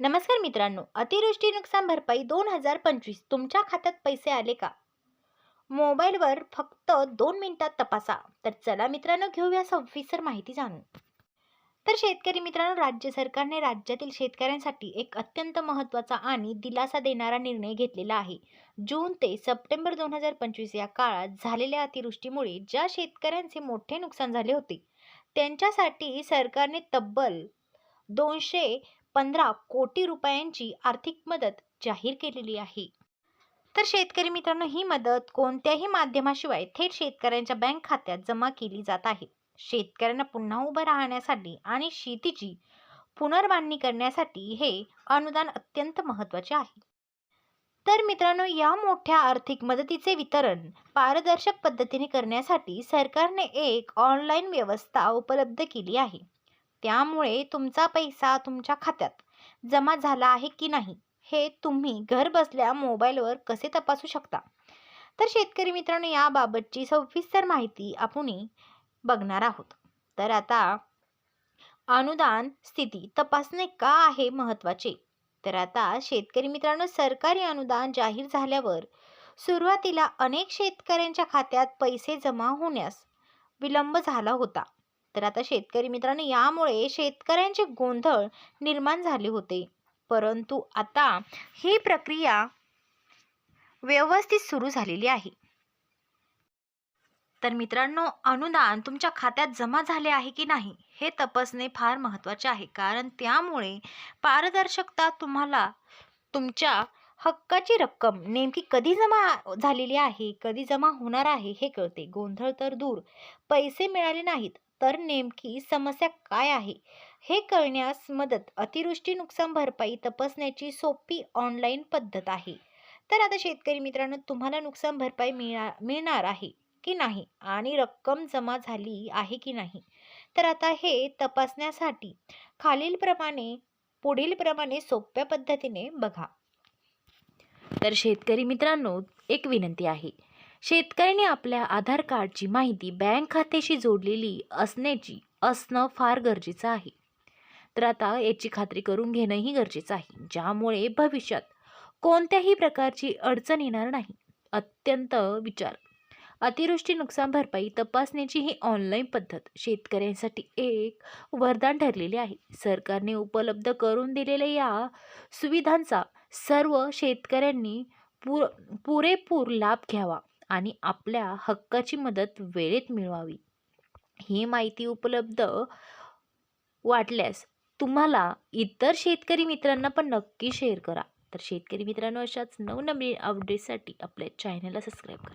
नमस्कार मित्रांनो अतिवृष्टी नुकसान भरपाई दोन हजार पंचवीस तुमच्या खात्यात पैसे आले का? मोबाईलवर फक्त दोन मिनिटात तपासा. तर चला मित्रांनो घेऊया सविस्तर माहिती जाणून. तर शेतकरी मित्रांनो राज्य सरकारने राज्यातील शेतकऱ्यांसाठी एक अत्यंत महत्त्वाचा आणि दिलासा देणारा निर्णय घेतलेला आहे. जून ते सप्टेंबर दोन हजार पंचवीस या काळात झालेल्या अतिवृष्टीमुळे ज्या शेतकऱ्यांचे मोठे नुकसान झाले होते त्यांच्यासाठी सरकारने तब्बल दोनशे पंधरा कोटी रुपयांची आर्थिक मदत जाहीर केलेली आहे. तर शेतकरी मित्रांनो ही मदत कोणत्याही माध्यमाशिवाय थेट शेतकऱ्यांच्या बँक खात्यात जमा केली जात आहे. शेतकऱ्यांना पुन्हा उभं राहण्यासाठी आणि शेतीची पुनर्बांधणी करण्यासाठी हे अनुदान अत्यंत महत्त्वाचे आहे. तर मित्रांनो या मोठ्या आर्थिक मदतीचे वितरण पारदर्शक पद्धतीने करण्यासाठी सरकारने एक ऑनलाईन व्यवस्था उपलब्ध केली आहे. त्यामुळे तुमचा पैसा तुमच्या खात्यात जमा झाला आहे की नाही हे तुम्ही घर बसल्या मोबाईलवर कसे तपासू शकता? तर शेतकरी मित्रांनो याबाबतची सविस्तर माहिती आपण बघणार आहोत. तर आता अनुदान स्थिती तपासणे का आहे महत्त्वाचे? तर आता शेतकरी मित्रांनो सरकारी अनुदान जाहीर झाल्यावर सुरुवातीला अनेक शेतकऱ्यांच्या खात्यात पैसे जमा होण्यास विलंब झाला होता. तर आता शेतकरी मित्रांनो यामुळे शेतकऱ्यांचे गोंधळ निर्माण झाले होते. परंतु आता ही प्रक्रिया व्यवस्थित सुरू झालेली आहे. तर मित्रांनो अनुदान तुमच्या खात्यात जमा झाले आहे की नाही हे तपासणे फार महत्त्वाचे आहे. कारण त्यामुळे पारदर्शकता तुम्हाला तुमच्या हक्काची रक्कम नेमकी कधी जमा झालेली आहे कधी जमा होणार आहे हे कळते. गोंधळ तर दूर. पैसे मिळाले नाहीत. तर नेमकी समस्या काय आहे? हे कळण्यास मदत अतिवृष्टी नुकसान भरपाई तपासण्याची सोपी ऑनलाईन पद्धत आहे. तर आता शेतकरी मित्रांनो तुम्हाला नुकसान भरपाई मिळा मिळणार आहे की नाही? आणि रक्कम जमा झाली आहे की नाही? तर आता हे तपासण्यासाठी खालीलप्रमाणे पुढीलप्रमाणे सोप्या पद्धतीने बघा. तर शेतकरी मित्रांनो एक विनंती आहे. शेतकऱ्याने आपल्या आधार कार्डची माहिती बँक खात्याशी जोडलेली असण्याची असणं फार गरजेचं आहे. तर आता याची खात्री करून घेणंही गरजेचं आहे. ज्यामुळे भविष्यात कोणत्याही प्रकारची अडचण येणार नाही. अत्यंत विचार. अतिवृष्टी नुकसान भरपाई तपासण्याची ही ऑनलाईन पद्धत शेतकऱ्यांसाठी एक वरदान ठरलेले आहे. सरकारने उपलब्ध करून दिलेल्या या सुविधांचा सर्व शेतकऱ्यांनी पुर पुरेपूर लाभ घ्यावा. आणि आपल्या हक्काची मदत वेळेत मिळवावी. ही माहिती उपलब्ध वाटल्यास तुम्हाला इतर शेतकरी मित्रांना पण नक्की शेअर करा. तर शेतकरी मित्रांनो अशाच नवनवीन अपडेटसाठी आपल्या चॅनलला सबस्क्राईब करा.